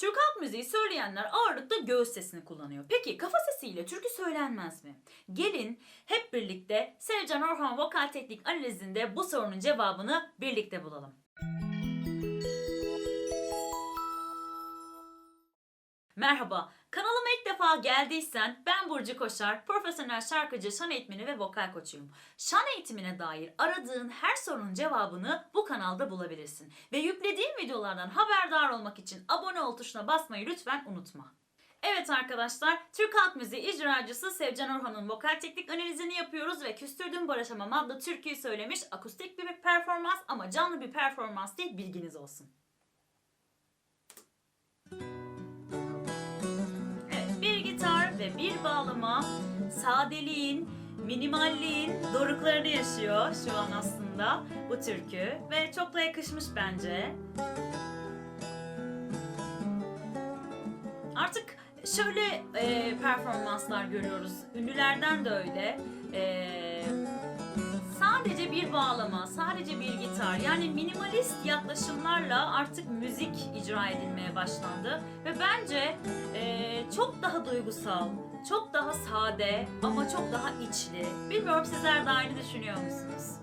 Türk halk müziği söyleyenler ağırlıkla göğüs sesini kullanıyor. Peki kafa sesiyle türkü söylenmez mi? Gelin hep birlikte Sevcan Orhan vokal teknik analizinde bu sorunun cevabını birlikte bulalım. Merhaba, defa geldiysen ben Burcu Koşar, profesyonel şarkıcı, şan eğitmeni ve vokal koçuyum. Şan eğitimine dair aradığın her sorunun cevabını bu kanalda bulabilirsin. Ve yüklediğim videolardan haberdar olmak için abone ol tuşuna basmayı lütfen unutma. Evet arkadaşlar, Türk Halk Müziği icracısı Sevcan Orhan'ın vokal teknik analizini yapıyoruz ve Küstürdüm Barışamam adlı türküyü söylemiş akustik bir performans ama canlı bir performans değil bilginiz olsun. Bir bağlama sadeliğin, minimalliğin doruklarını yaşıyor şu an aslında bu türkü ve çok da yakışmış bence. Artık şöyle e, performanslar görüyoruz. Ünlülerden de öyle. E, bir bağlama, sadece bir gitar yani minimalist yaklaşımlarla artık müzik icra edilmeye başlandı ve bence e, çok daha duygusal, çok daha sade ama çok daha içli. Bilmiyorum sizler de aynı düşünüyor musunuz?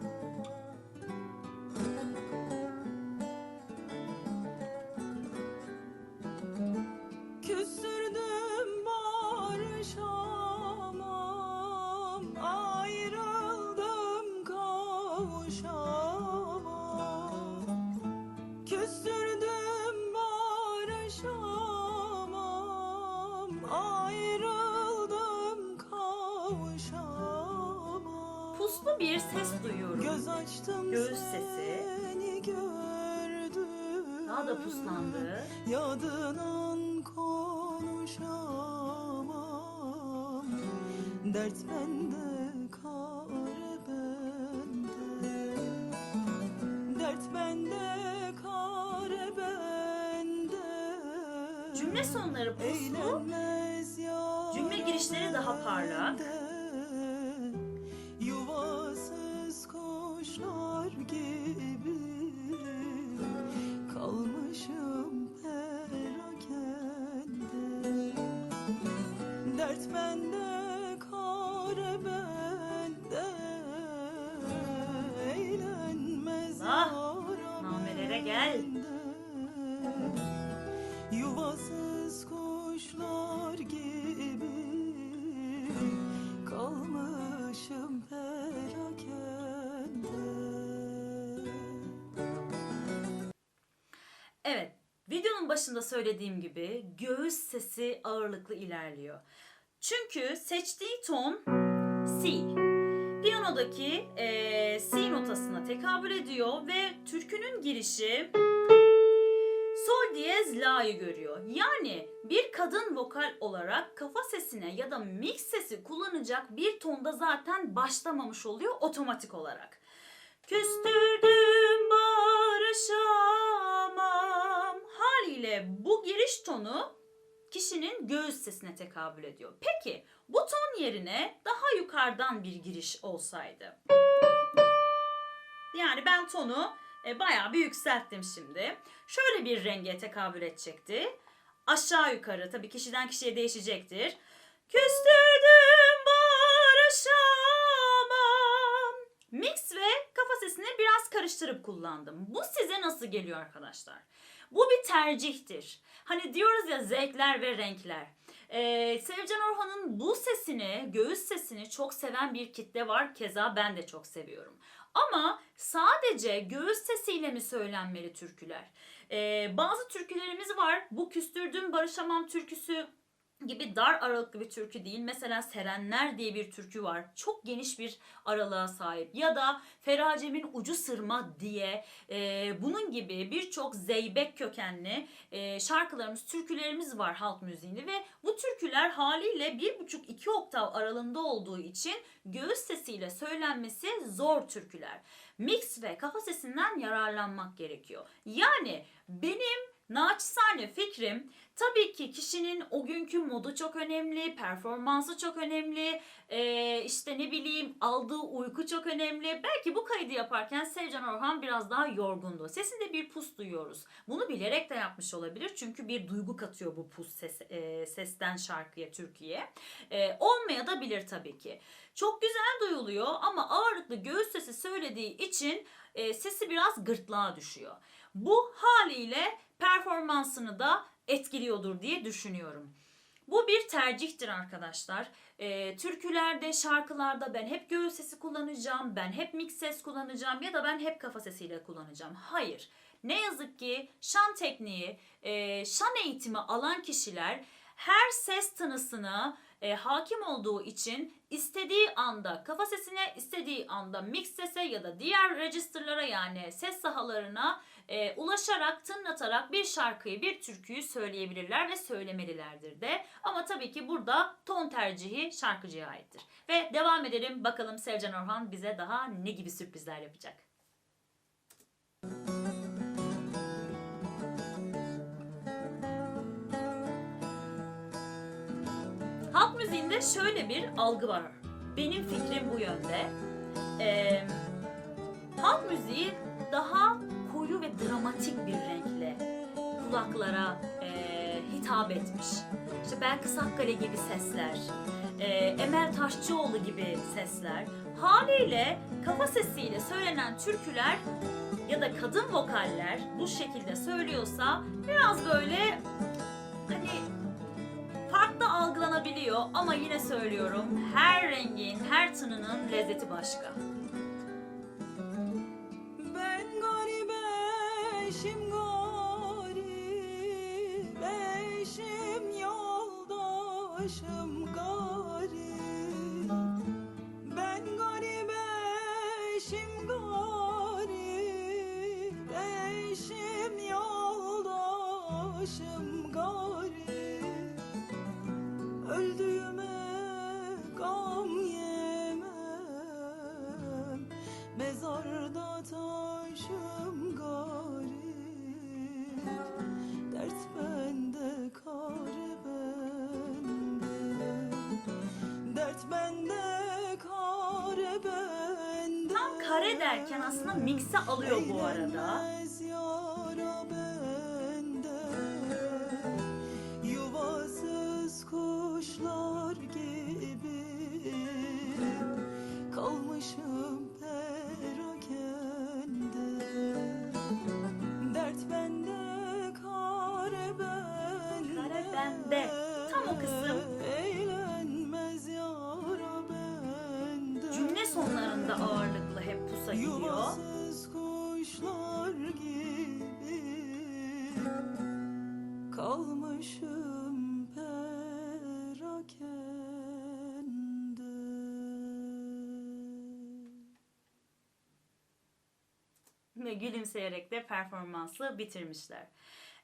Puslu bir ses duyuyorum. Göz açtım Göğüs sesi. gördüm Daha da puslandı. Yadından konuşamam Dert bende, kare bende Dert bende, kare bende Cümle sonları puslu, cümle girişleri daha parlak. Dert bende, kare bende Eğlenmez Ah, namelere gel. Yuvasız kuşlar gibi kalmışım perakende. Evet, videonun başında söylediğim gibi göğüs sesi ağırlıklı ilerliyor. Çünkü seçtiği ton C. Piyanodaki eee, C notasına tekabül ediyor ve türkünün girişi sol diyez la'yı görüyor. Yani bir kadın vokal olarak kafa sesine ya da mix sesi kullanacak bir tonda zaten başlamamış oluyor otomatik olarak. Küstürdüm barışamam haliyle bu giriş tonu kişinin göğüs sesine tekabül ediyor. Peki bu ton yerine daha yukarıdan bir giriş olsaydı. Yani ben tonu e, bayağı bir yükselttim şimdi. Şöyle bir renge tekabül edecekti. Aşağı yukarı tabii kişiden kişiye değişecektir. Küstürdüm barışamam. Mix ve kafa sesini biraz karıştırıp kullandım. Bu size nasıl geliyor arkadaşlar? Bu bir tercihtir. Hani diyoruz ya zevkler ve renkler. Ee, Sevcan Orhan'ın bu sesini, göğüs sesini çok seven bir kitle var. Keza ben de çok seviyorum. Ama sadece göğüs sesiyle mi söylenmeli türküler? Ee, bazı türkülerimiz var. Bu Küstürdüm Barışamam türküsü gibi dar aralıklı bir türkü değil. Mesela Serenler diye bir türkü var. Çok geniş bir aralığa sahip. Ya da Feracem'in Ucu Sırma diye e, bunun gibi birçok zeybek kökenli e, şarkılarımız, türkülerimiz var halk müziğinde ve bu türküler haliyle bir buçuk iki oktav aralığında olduğu için göğüs sesiyle söylenmesi zor türküler. Mix ve kafa sesinden yararlanmak gerekiyor. Yani benim naçizane fikrim Tabii ki kişinin o günkü modu çok önemli, performansı çok önemli, ee, işte ne bileyim aldığı uyku çok önemli. Belki bu kaydı yaparken Sevcan Orhan biraz daha yorgundu. Sesinde bir pus duyuyoruz. Bunu bilerek de yapmış olabilir çünkü bir duygu katıyor bu pus ses, e, sesten şarkıya, türküye. E, olmaya da bilir tabii ki. Çok güzel duyuluyor ama ağırlıklı göğüs sesi söylediği için e, sesi biraz gırtlağa düşüyor. Bu haliyle performansını da etkiliyordur diye düşünüyorum. Bu bir tercihtir arkadaşlar. Ee, türkülerde, şarkılarda ben hep göğüs sesi kullanacağım, ben hep mix ses kullanacağım ya da ben hep kafa sesiyle kullanacağım. Hayır. Ne yazık ki şan tekniği, e, şan eğitimi alan kişiler her ses tınısına e, hakim olduğu için istediği anda kafa sesine, istediği anda mix sese ya da diğer registerlara yani ses sahalarına e, ulaşarak, tınlatarak bir şarkıyı, bir türküyü söyleyebilirler ve söylemelilerdir de. Ama tabii ki burada ton tercihi şarkıcıya aittir. Ve devam edelim bakalım Sevcan Orhan bize daha ne gibi sürprizler yapacak. Müziğinde şöyle bir algı var. Benim fikrim bu yönde. Ee, halk müziği daha koyu ve dramatik bir renkle kulaklara e, hitap etmiş. İşte Belkıs Akkale gibi sesler, e, Emel Taşçıoğlu gibi sesler. Haliyle kafa sesiyle söylenen türküler ya da kadın vokaller bu şekilde söylüyorsa biraz böyle algılanabiliyor ama yine söylüyorum her rengin, her tınının lezzeti başka. Ben garip eşim garip eşim yoldaşım garip Ben garip eşim garip eşim yoldaşım Tam kare derken aslında mix'e alıyor bu arada. Kuşlar gibi Kalmışım Ve gülümseyerek de performansı bitirmişler.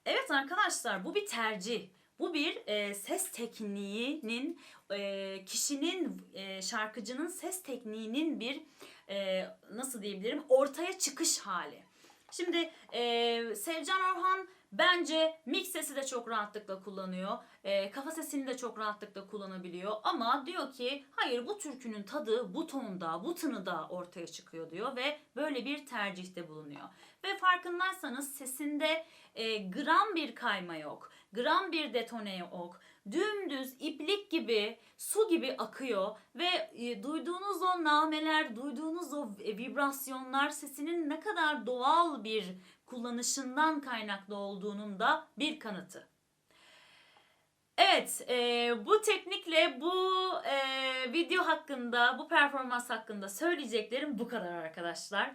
Evet arkadaşlar bu bir tercih. Bu bir e, ses tekniğinin, e, kişinin, e, şarkıcının ses tekniğinin bir e, nasıl diyebilirim ortaya çıkış hali. Şimdi e, Sevcan Orhan bence mix sesi de çok rahatlıkla kullanıyor. E, kafa sesini de çok rahatlıkla kullanabiliyor. Ama diyor ki hayır bu türkünün tadı bu tonda, bu tınıda ortaya çıkıyor diyor. Ve böyle bir tercihte bulunuyor. Ve farkındaysanız sesinde e, gram bir kayma yok. Gram bir detone yok. Dümdüz iplik gibi, su gibi akıyor ve e, duyduğunuz o nameler, duyduğunuz o vibrasyonlar sesinin ne kadar doğal bir kullanışından kaynaklı olduğunun da bir kanıtı. Evet, e, bu teknikle bu e, video hakkında, bu performans hakkında söyleyeceklerim bu kadar arkadaşlar.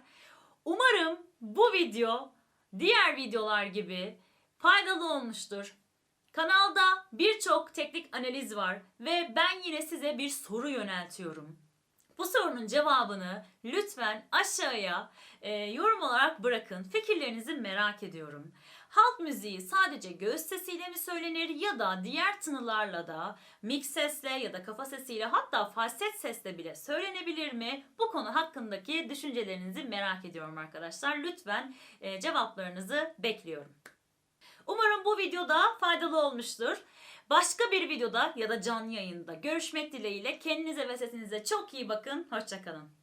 Umarım bu video diğer videolar gibi faydalı olmuştur. Kanalda birçok teknik analiz var ve ben yine size bir soru yöneltiyorum. Bu sorunun cevabını lütfen aşağıya e, yorum olarak bırakın. Fikirlerinizi merak ediyorum. Halk müziği sadece göğüs sesiyle mi söylenir ya da diğer tınılarla da mix sesle ya da kafa sesiyle hatta falset sesle bile söylenebilir mi? Bu konu hakkındaki düşüncelerinizi merak ediyorum arkadaşlar. Lütfen e, cevaplarınızı bekliyorum. Umarım bu videoda faydalı olmuştur. Başka bir videoda ya da canlı yayında görüşmek dileğiyle kendinize ve sesinize çok iyi bakın. Hoşçakalın.